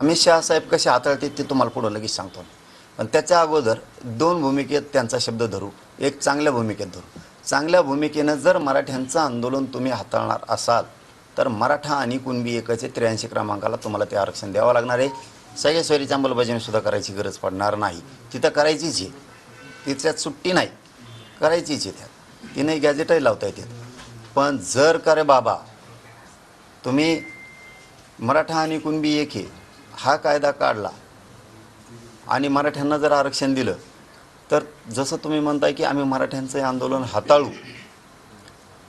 अमित शहा साहेब कसे हाताळते ते तुम्हाला पुढं लगेच सांगतो पण त्याच्या अगोदर दोन भूमिकेत त्यांचा शब्द धरू एक चांगल्या भूमिकेत धरू. चांगल्या भूमिकेनं जर मराठ्यांचं आंदोलन तुम्ही हाताळणार असाल तर मराठा आणि कुणबी एकाचे त्र्याऐंशी क्रमांकाला तुम्हाला ते आरक्षण द्यावं लागणार आहे. सगळ्या सोयीची अंमलबजावणी सुद्धा करायची गरज पडणार नाही. तिथं करायचीच आहे. तिच्यात सुट्टी नाही. करायचीच आहे त्यात. तिने गॅजेटही लावता येते पण जर का रे बाबा तुम्ही मराठा आणि कुणबी एक आहे हा कायदा काढला आणि मराठ्यांना जर आरक्षण दिलं तर जसं तुम्ही म्हणताय की आम्ही मराठ्यांचं हे आंदोलन हाताळू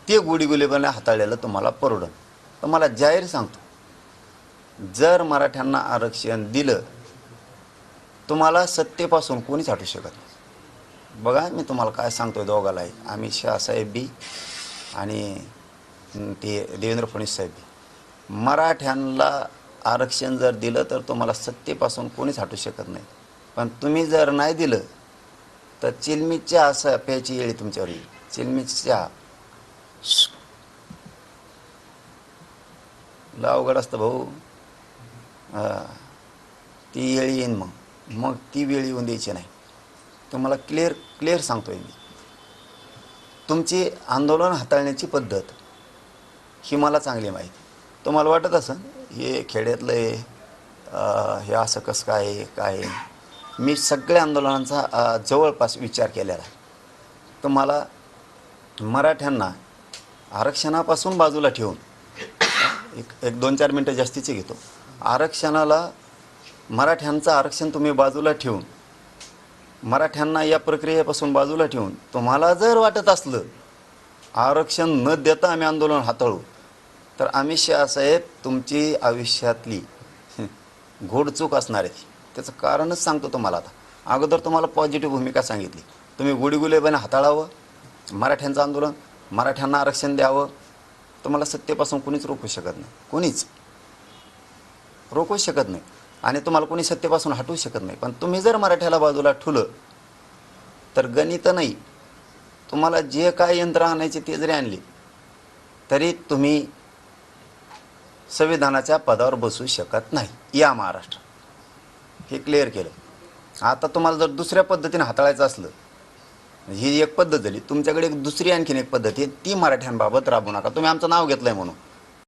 ते गुडीगुलेपणे हाताळलेलं तुम्हाला परवडन. तर मला जाहीर सांगतो जर मराठ्यांना आरक्षण दिलं तुम्हाला सत्तेपासून कोणीच हटू शकत नाही. बघा मी तुम्हाला काय सांगतोय दोघालाही. अमित शहा बी आणि ते देवेंद्र फडणवीस साहेब बी. मराठ्यांना आरक्षण जर दिलं तर तुम्हाला सत्तेपासून कोणीच हटू शकत नाही. पण तुम्ही जर नाही दिलं तर चिलमीच्या असं प्यायची येळी तुमच्यावर येईल. चिलमीच्या चहा अवघड असतं भाऊ. ती येळी येईन मग. मग ती वेळ येऊन द्यायची नाही. तुम्हाला क्लिअर क्लिअर सांगतो आहे मी. तुमची आंदोलन हाताळण्याची पद्धत ही मला चांगली माहिती. तुम्हाला वाटत असं हे खेड्यातलं आहे हे असं कसं काय काय? मी सगळ्या आंदोलनांचा जवळपास विचार केलेला. आहे तुम्हाला मराठ्यांना आरक्षणापासून बाजूला ठेवून एक एक दोन चार मिनटं जास्तीचे घेतो. आरक्षणाला मराठ्यांचं आरक्षण तुम्ही बाजूला ठेवून मराठ्यांना या प्रक्रियेपासून बाजूला ठेवून तुम्हाला जर वाटत असलं आरक्षण न देता आम्ही आंदोलन हाताळू तर अमित शहा साहेब तुमची आयुष्यातली घोडचूक असणार आहे. त्याचं कारणच सांगतो तुम्हाला आता. अगोदर तुम्हाला पॉझिटिव्ह भूमिका सांगितली. तुम्ही गुडीगुलेबाने हाताळावं मराठ्यांचं आंदोलन मराठ्यांना आरक्षण द्यावं. तुम्हाला सत्तेपासून कोणीच रोखू शकत नाही. कोणीच. रोखू शकत नाही. आणि तुम्हाला कोणी सत्तेपासून हटवू शकत नाही. पण तुम्ही जर मराठ्याला बाजूला ठुलं तर गणित नाही. तुम्हाला जे काय यंत्र आणायचे ते जरी आणले तरी तुम्ही संविधानाच्या पदावर बसू शकत नाही. या महाराष्ट्र. हे क्लिअर केलं. आता तुम्हाला जर दुसऱ्या पद्धतीने हाताळायचं असलं ही एक पद्धत झाली. तुमच्याकडे एक दुसरी आणखीन एक पद्धत आहे. ती मराठ्यांबाबत राबवू नका. तुम्ही आमचं नाव घेतलं आहे म्हणून.